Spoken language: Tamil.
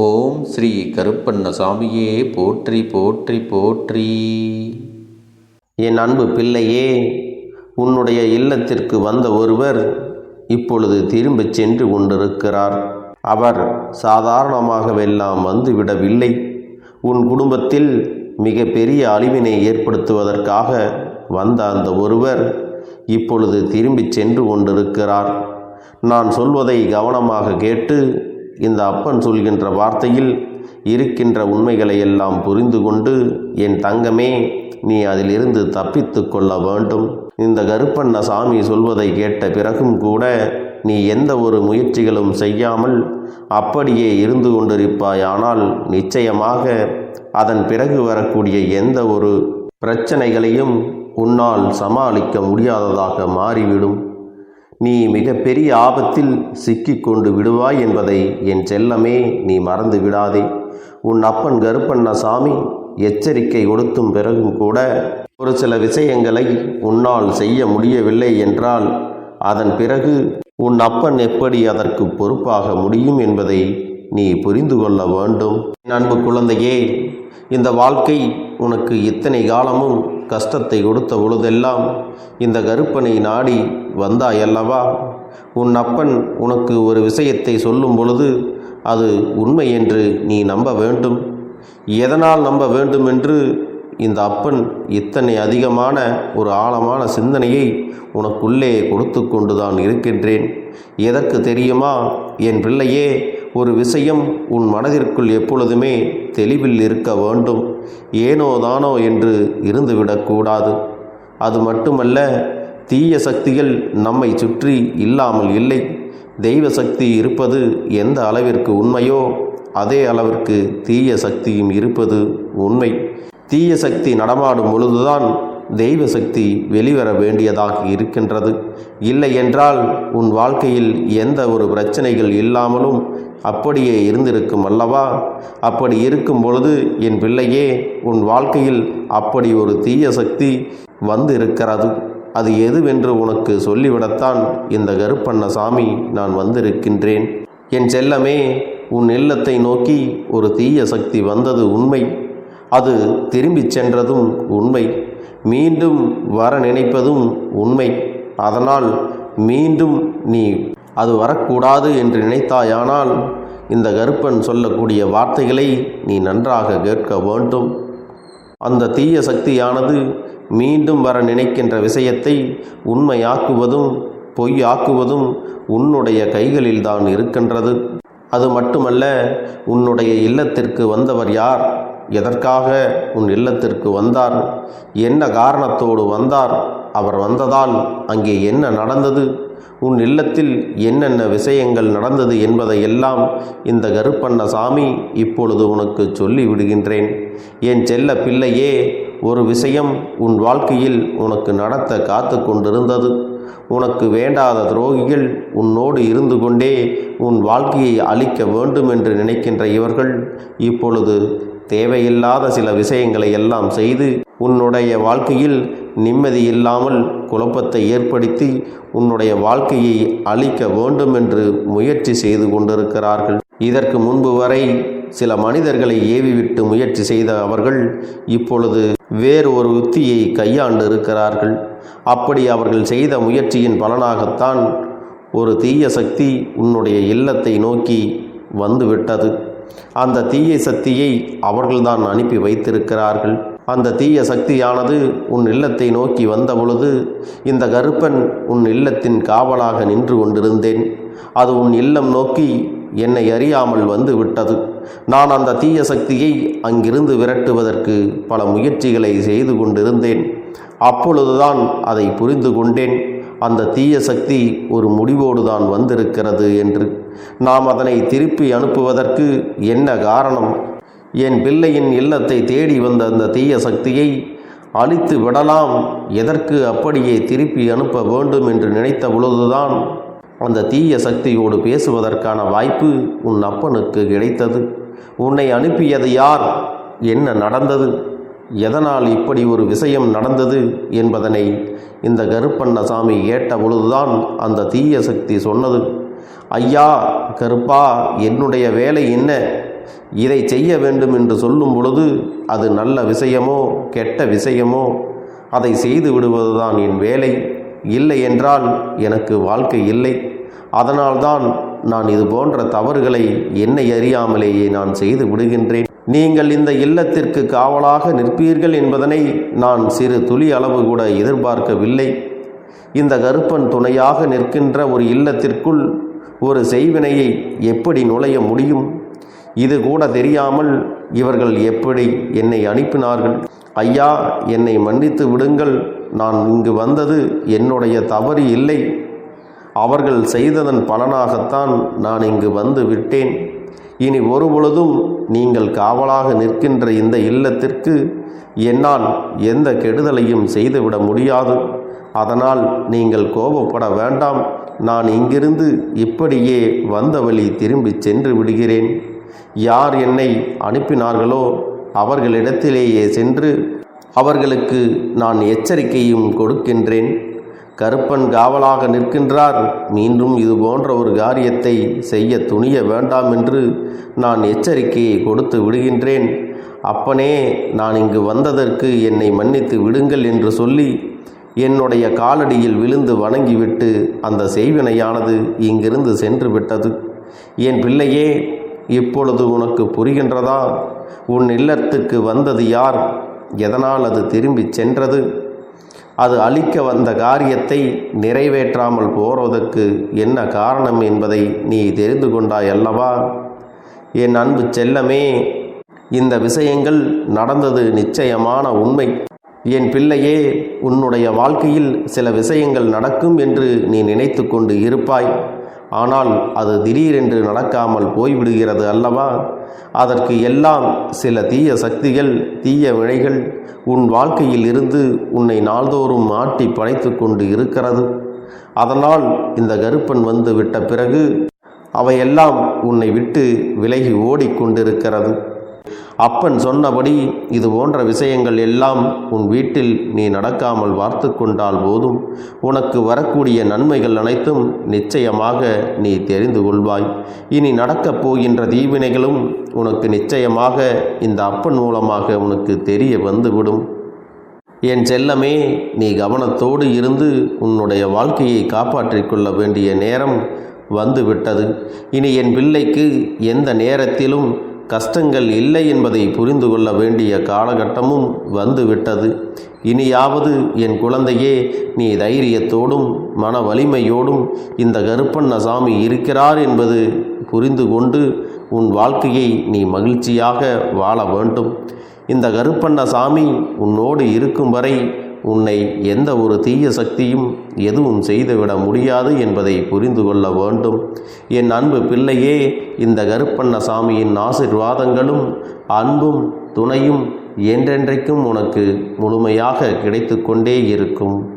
ஓம் ஸ்ரீ கருப்பண்ணசாமியே போற்றி போற்றி போற்றி. என் அன்பு பிள்ளையே உன்னுடைய இல்லத்திற்கு வந்த ஒருவர் இப்பொழுது திரும்பிச் சென்று கொண்டிருக்கிறார். அவர் சாதாரணமாகவெல்லாம் வந்துவிடவில்லை. உன் குடும்பத்தில் மிக பெரிய அழிவினை ஏற்படுத்துவதற்காக வந்த அந்த ஒருவர் இப்பொழுது திரும்பிச் சென்று கொண்டிருக்கிறார். நான் சொல்வதை கவனமாக கேட்டு இந்த அப்பன் சொல்கின்ற வார்த்தையில் இருக்கின்ற உண்மைகளை எல்லாம் புரிந்து கொண்டு என் தங்கமே நீ அதிலிருந்து தப்பித்து கொள்ள வேண்டும் இந்த கருப்பண்ண சாமி சொல்வதை கேட்ட பிறகும் கூட நீ எந்த ஒரு முயற்சிகளும் செய்யாமல் அப்படியே இருந்து கொண்டிருப்பாயானால் நிச்சயமாக அதன் பிறகு வரக்கூடிய எந்த ஒரு பிரச்சனைகளையும் உன்னால் சமாளிக்க முடியாததாக மாறிவிடும். நீ மிகப்பெரிய ஆபத்தில் சிக்கி கொண்டு விடுவாய் என்பதை என் செல்லமே நீ மறந்து விடாதே. உன் அப்பன் கருப்பண்ணசாமி எச்சரிக்கை கொடுத்தும் பிறகும் கூட ஒரு சில விஷயங்களை உன்னால் செய்ய முடியவில்லை என்றால் அதன் பிறகு உன் அப்பன் எப்படி அதற்கு பொறுப்பாக முடியும் என்பதை நீ புரிந்து கொள்ள வேண்டும். என் அன்பு குழந்தையே இந்த வாழ்க்கை உனக்கு இத்தனை காலமும் கஷ்டத்தை கொடுத்த பொழுதெல்லாம் இந்த கருப்பனை நாடி வந்தாயல்லவா உன் அப்பன் உனக்கு ஒரு விஷயத்தை சொல்லும் பொழுது அது உண்மை என்று நீ நம்ப வேண்டும். எதனால் நம்ப வேண்டும் என்று இந்த அப்பன் இத்தனை அதிகமான ஒரு ஆழமான சிந்தனையை உனக்குள்ளே கொடுத்து கொண்டுதான் இருக்கின்றேன். எதற்கு தெரியுமா? என் பிள்ளையே ஒரு விஷயம் உன் மனதிற்குள் எப்பொழுதுமே தெளிவில் இருக்க வேண்டும். ஏனோ தானோ என்று இருந்துவிடக்கூடாது அது மட்டுமல்ல தீய சக்திகள் நம்மை சுற்றி இல்லாமல் இல்லை. தெய்வ சக்தி இருப்பது எந்த அளவிற்கு உண்மையோ அதே அளவிற்கு தீய சக்தியும் இருப்பது உண்மை. தீய சக்தி நடமாடும் பொழுதுதான் தெய்வ சக்தி வெளிவர வேண்டியதாக இருக்கின்றது. இல்லை என்றால் உன் வாழ்க்கையில் எந்த ஒரு பிரச்சனைகள் இல்லாமலும் அப்படியே இருந்திருக்கும் அல்லவா? அப்படி இருக்கும் பொழுது என் பிள்ளையே உன் வாழ்க்கையில் அப்படி ஒரு தீய சக்தி வந்து இருக்கிறது அது எதுவென்று உனக்கு சொல்லிவிடத்தான் இந்த கருப்பண்ண சாமி நான் வந்திருக்கின்றேன். என் செல்லமே உன் இல்லத்தை நோக்கி ஒரு தீய சக்தி வந்தது உண்மை. அது திரும்பிச் சென்றதும் உண்மை. மீண்டும் வர நினைப்பதும் உண்மை. அதனால் மீண்டும் நீ அது வரக்கூடாது என்று நினைத்தாயானால் இந்த கருப்பன் சொல்லக்கூடிய வார்த்தைகளை நீ நன்றாக கேட்க வேண்டும். அந்த தீய சக்தியானது மீண்டும் வர நினைக்கின்ற விஷயத்தை உண்மையாக்குவதும் பொய்யாக்குவதும் உன்னுடைய கைகளில்தான் இருக்கின்றது. அது மட்டுமல்ல உன்னுடைய இல்லத்திற்கு வந்தவர் யார்? எதற்காக உன் இல்லத்திற்கு வந்தார்? என்ன காரணத்தோடு வந்தார்? அவர் வந்ததால் அங்கே என்ன நடந்தது? உன் இல்லத்தில் என்னென்ன விஷயங்கள் நடந்தது என்பதையெல்லாம் இந்த கருப்பண்ண சாமி இப்பொழுது உனக்கு சொல்லி விடுகின்றேன். என் செல்ல பிள்ளையே ஒரு விஷயம் உன் வாழ்க்கையில் உனக்கு நடத்த காத்து கொண்டிருந்தது. உனக்கு வேண்டாத துரோகிகள் உன்னோடு இருந்து கொண்டே உன் வாழ்க்கையை அழிக்க வேண்டும் என்று நினைக்கின்ற இவர்கள் இப்பொழுது தேவையில்லாத சில விஷயங்களை எல்லாம் செய்து உன்னுடைய வாழ்க்கையில் நிம்மதி இல்லாமல் குழப்பத்தை ஏற்படுத்தி உன்னுடைய வாழ்க்கையை அழிக்க வேண்டும் என்று முயற்சி செய்து கொண்டிருக்கிறார்கள். இதற்கு முன்பு வரை சில மனிதர்களை ஏவிவிட்டு முயற்சி செய்த அவர்கள் இப்பொழுது வேறு ஒரு உத்தியை கையாண்டு இருக்கிறார்கள் அப்படி அவர்கள் செய்த முயற்சியின் பலனாகத்தான் ஒரு தீய சக்தி உன்னுடைய இல்லத்தை நோக்கி வந்துவிட்டது. அந்த தீய சக்தியை அவர்கள்தான் அனுப்பி வைத்திருக்கிறார்கள். அந்த தீய சக்தியானது உன் இல்லத்தை நோக்கி வந்த பொழுது இந்த கருப்பன் உன் இல்லத்தின் காவலாக நின்று கொண்டிருந்தேன். அது உன் இல்லம் நோக்கி என்னை அறியாமல் வந்து விட்டது. நான் அந்த தீய சக்தியை அங்கிருந்து விரட்டுவதற்கு பல முயற்சிகளை செய்து கொண்டிருந்தேன். அப்பொழுதுதான் அதை புரிந்து கொண்டேன். அந்த தீய சக்தி ஒரு முடிவோடு தான் வந்திருக்கிறது என்று நாம் அதனை திருப்பி அனுப்புவதற்கு என்ன காரணம்? என் பிள்ளையின் இல்லத்தை தேடி வந்த அந்த தீய சக்தியை அழித்து விடலாம். எதற்கு அப்படியே திருப்பி அனுப்ப வேண்டும் என்று நினைத்த பொழுதுதான் அந்த தீய சக்தியோடு பேசுவதற்கான வாய்ப்பு உன் அப்பனுக்கு கிடைத்தது. உன்னை அனுப்பியது யார்? என்ன நடந்தது? எதனால் இப்படி ஒரு விஷயம் நடந்தது என்பதனை இந்த கருப்பண்ணசாமி கேட்ட பொழுதுதான் அந்த தீய சக்தி சொன்னது. ஐயா கருப்பா என்னுடைய வேலை என்ன? இதை செய்ய வேண்டும் என்று சொல்லும் பொழுது அது நல்ல விஷயமோ கெட்ட விஷயமோ? அதை செய்து விடுவதுதான் என் வேலை. இல்லை என்றால் எனக்கு வாழ்க்கை இல்லை. அதனால்தான் நான் இது போன்ற தவறுகளை என்னை அறியாமலேயே நான் செய்து விடுகின்றேன். நீங்கள் இந்த இல்லத்திற்கு காவலாக நிற்பீர்கள் என்பதனை நான் சிறு துளி அளவு கூட எதிர்பார்க்கவில்லை. இந்த கருப்பன் துணையாக நிற்கின்ற ஒரு இல்லத்திற்குள் ஒரு செய்வினையை எப்படி நுழைய முடியும்? இது கூட தெரியாமல் இவர்கள் எப்படி என்னை அனுப்பினார்கள்? ஐயா என்னை மன்னித்து விடுங்கள். நான் இங்கு வந்தது என்னுடைய தவறு இல்லை. அவர்கள் செய்ததன் பலனாகத்தான் நான் இங்கு வந்து விட்டேன். இனி ஒரு பொழுதும் நீங்கள் காவலாக நிற்கின்ற இந்த இல்லத்திற்கு என்னால் எந்த கெடுதலையும் செய்துவிட முடியாது. அதனால் நீங்கள் கோபப்பட வேண்டாம். நான் இங்கிருந்து இப்படியே வந்த வழி திரும்பிச் சென்று விடுகிறேன். யார் என்னை அனுப்பினார்களோ அவர்களிடத்திலேயே சென்று அவர்களுக்கு நான் எச்சரிக்கையும் கொடுக்கின்றேன். கருப்பன் காவலாக நிற்கின்றார். மீண்டும் இது போன்ற ஒரு காரியத்தை செய்ய துணிய வேண்டாம் என்று நான் எச்சரிக்கையை கொடுத்து விடுகின்றேன். அப்பனே நான் இங்கு வந்ததற்கு என்னை மன்னித்து விடுங்கள் என்று சொல்லி என்னுடைய காலடியில் விழுந்து வணங்கிவிட்டு அந்த செய்வினையானது இங்கிருந்து சென்று விட்டது. என் பிள்ளையே இப்பொழுது உனக்கு புரிகின்றதா? உன் இல்லத்துக்கு வந்தது யார்? எதனால் அது திரும்பிச் சென்றது? அது அளிக்க வந்த காரியத்தை நிறைவேற்றாமல் போவதற்கு என்ன காரணம் என்பதை நீ தெரிந்து கொண்டாய் அல்லவா? என் அன்பு செல்லமே இந்த விஷயங்கள் நடந்தது நிச்சயமான உண்மை. என் பிள்ளையே உன்னுடைய வாழ்க்கையில் சில விஷயங்கள் நடக்கும் என்று நீ நினைத்து கொண்டு இருப்பாய். ஆனால் அது திடீரென்று நடக்காமல் போய்விடுகிறது அல்லவா? அதற்கு எல்லாம் சில தீய சக்திகள் தீய வினைகள் உன் வாழ்க்கையில் இருந்து உன்னை நாள்தோறும் மாட்டி படைத்து கொண்டு இருக்கிறது. அதனால் இந்த கருப்பன் வந்து விட்ட பிறகு அவையெல்லாம் உன்னை விட்டு விலகி ஓடிக்கொண்டிருக்கிறது. அப்பன் சொன்னபடி இது போன்ற விஷயங்கள் எல்லாம் உன் வீட்டில் நீ நடக்காமல் பார்த்து கொண்டால் போதும். உனக்கு வரக்கூடிய நன்மைகள் அனைத்தும் நிச்சயமாக நீ தெரிந்து கொள்வாய். இனி நடக்கப் போகின்ற தீவினைகளும் உனக்கு நிச்சயமாக இந்த அப்பன் மூலமாக உனக்கு தெரிய வந்துவிடும். என் செல்லமே நீ கவனத்தோடு இருந்து உன்னுடைய வாழ்க்கையை காப்பாற்றிக் கொள்ள வேண்டிய நேரம் வந்துவிட்டது. இனி என் பிள்ளைக்கு எந்த நேரத்திலும் கஷ்டங்கள் இல்லை என்பதை புரிந்து கொள்ள வேண்டிய காலகட்டமும் வந்துவிட்டது. இனியாவது என் குழந்தையே நீ தைரியத்தோடும் மன வலிமையோடும் இந்த கருப்பண்ணசாமி இருக்கிறார் என்பது புரிந்து கொண்டு உன் வாழ்க்கையை நீ மகிழ்ச்சியாக வாழ வேண்டும். இந்த கருப்பண்ணசாமி உன்னோடு இருக்கும் வரை உன்னை எந்த ஒரு தீய சக்தியும் எதுவும் செய்துவிட முடியாது என்பதை புரிந்து கொள்ள வேண்டும். என் அன்பு பிள்ளையே இந்த கருப்பண்ண சாமியின் ஆசிர்வாதங்களும் அன்பும் துணையும் என்றென்றைக்கும் உனக்கு முழுமையாக கிடைத்து கொண்டே இருக்கும்.